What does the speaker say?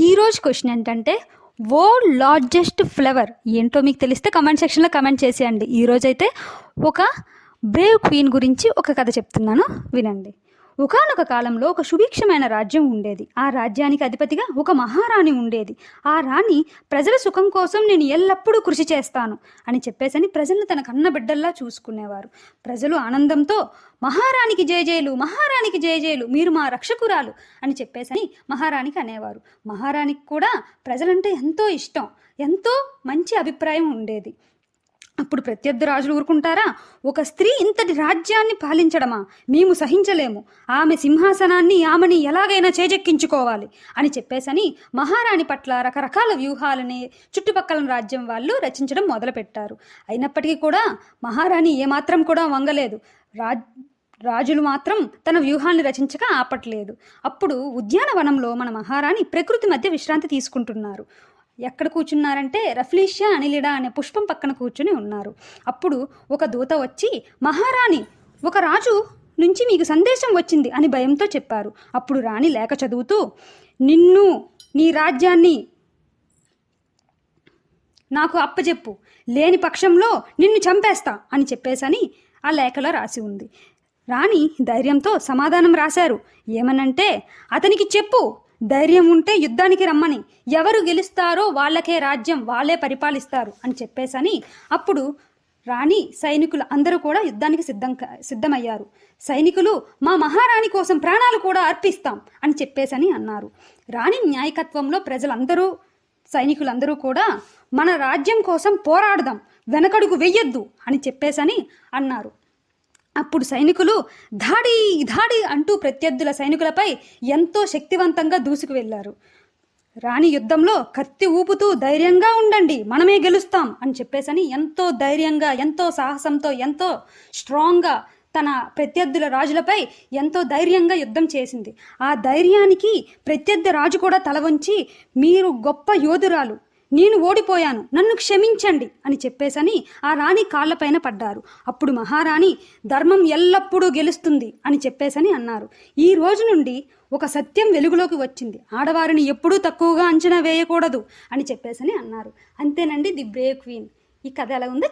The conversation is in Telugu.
ఈరోజు క్వశ్చన్ ఏంటంటే వరల్డ్ లార్జెస్ట్ ఫ్లవర్ ఏంటో మీకు తెలిస్తే కమెంట్ సెక్షన్లో కమెంట్ చేసేయండి. ఈరోజైతే ఒక బ్రేవ్ క్వీన్ గురించి ఒక కథ చెప్తున్నాను. వినండి. ఒకానొక కాలంలో ఒక సుభిక్షమైన రాజ్యం ఉండేది. ఆ రాజ్యానికి అధిపతిగా ఒక మహారాణి ఉండేది. ఆ రాణి ప్రజల సుఖం కోసం నేను ఎల్లప్పుడూ కృషి చేస్తాను అని చెప్పేసని ప్రజలను తన కన్న బిడ్డల్లా చూసుకునేవారు. ప్రజలు ఆనందంతో మహారాణికి జయజయలు మహారాణికి జయజయలు మీరు మా రక్షకురాలు అని చెప్పేసని మహారాణికి అనేవారు. మహారాణికి కూడా ప్రజలంటే ఎంతో ఇష్టం ఎంతో మంచి అభిప్రాయం ఉండేది. అప్పుడు ప్రత్యర్థి రాజులు ఊరుకుంటారా? ఒక స్త్రీ ఇంతటి రాజ్యాన్ని పాలించడమా? మేము సహించలేము. ఆమె సింహాసనాన్ని ఆమెని ఎలాగైనా చేజెక్కించుకోవాలి అని చెప్పేసని మహారాణి పట్ల రకరకాల వ్యూహాలని చుట్టుపక్కల రాజ్యం వాళ్ళు రచించడం మొదలుపెట్టారు. అయినప్పటికీ కూడా మహారాణి ఏమాత్రం కూడా వంగలేదు. రాజ్ రాజులు మాత్రం తన వ్యూహాన్ని రచించక ఆపట్లేదు. అప్పుడు ఉద్యానవనంలో మన మహారాణి ప్రకృతి మధ్య విశ్రాంతి తీసుకుంటున్నారు. ఎక్కడ కూర్చున్నారంటే రఫ్లీషియా అనిలిడా అనే పుష్పం పక్కన కూర్చుని ఉన్నారు. అప్పుడు ఒక దూత వచ్చి మహారాణి ఒక రాజు నుంచి మీకు సందేశం వచ్చింది అని భయంతో చెప్పారు. అప్పుడు రాణి లేఖ చదువుతూ నిన్ను నీ రాజ్యాన్ని నాకు అప్పచెప్పు లేని పక్షంలో నిన్ను చంపేస్తా అని చెప్పేసని ఆ లేఖలో రాసి ఉంది. రాణి ధైర్యంతో సమాధానం రాశారు. ఏమనంటే అతనికి చెప్పు ధైర్యం ఉంటే యుద్ధానికి రమ్మని. ఎవరు గెలుస్తారో వాళ్ళకే రాజ్యం వాళ్ళే పరిపాలిస్తారు అని చెప్పేసని అప్పుడు రాణి సైనికులు అందరూ కూడా యుద్ధానికి సిద్ధం సిద్ధమయ్యారు. సైనికులు మా మహారాణి కోసం ప్రాణాలు కూడా అర్పిస్తాం అని చెప్పేసని అన్నారు. రాణి న్యాయకత్వంలో ప్రజలందరూ సైనికులందరూ కూడా మన రాజ్యం కోసం పోరాడదాం వెనకడుగు వెయ్యొద్దు అని చెప్పేసని అన్నారు. అప్పుడు సైనికులు ధాడి ధాడి అంటూ ప్రత్యర్థుల సైనికులపై ఎంతో శక్తివంతంగా దూసుకు వెళ్ళారు. రాణి యుద్ధంలో కత్తి ఊపుతూ ధైర్యంగా ఉండండి మనమే గెలుస్తాం అని చెప్పేసని ఎంతో ధైర్యంగా ఎంతో సాహసంతో ఎంతో స్ట్రాంగ్గా తన ప్రత్యర్థుల రాజులపై ఎంతో ధైర్యంగా యుద్ధం చేసింది. ఆ ధైర్యానికి ప్రత్యర్థి రాజు కూడా తల వంచి మీరు గొప్ప యోధురాలు నేను ఓడిపోయాను నన్ను క్షమించండి అని చెప్పేసని ఆ రాణి కాళ్ళపైన పడ్డారు. అప్పుడు మహారాణి ధర్మం ఎల్లప్పుడూ గెలుస్తుంది అని చెప్పేసని అన్నారు. ఈ రోజు నుండి ఒక సత్యం వెలుగులోకి వచ్చింది. ఆడవారిని ఎప్పుడూ తక్కువగా అంచనా వేయకూడదు అని చెప్పేసని అన్నారు. అంతేనండి ది బ్రేక్ క్వీన్. ఈ కథ ఎలా ఉందో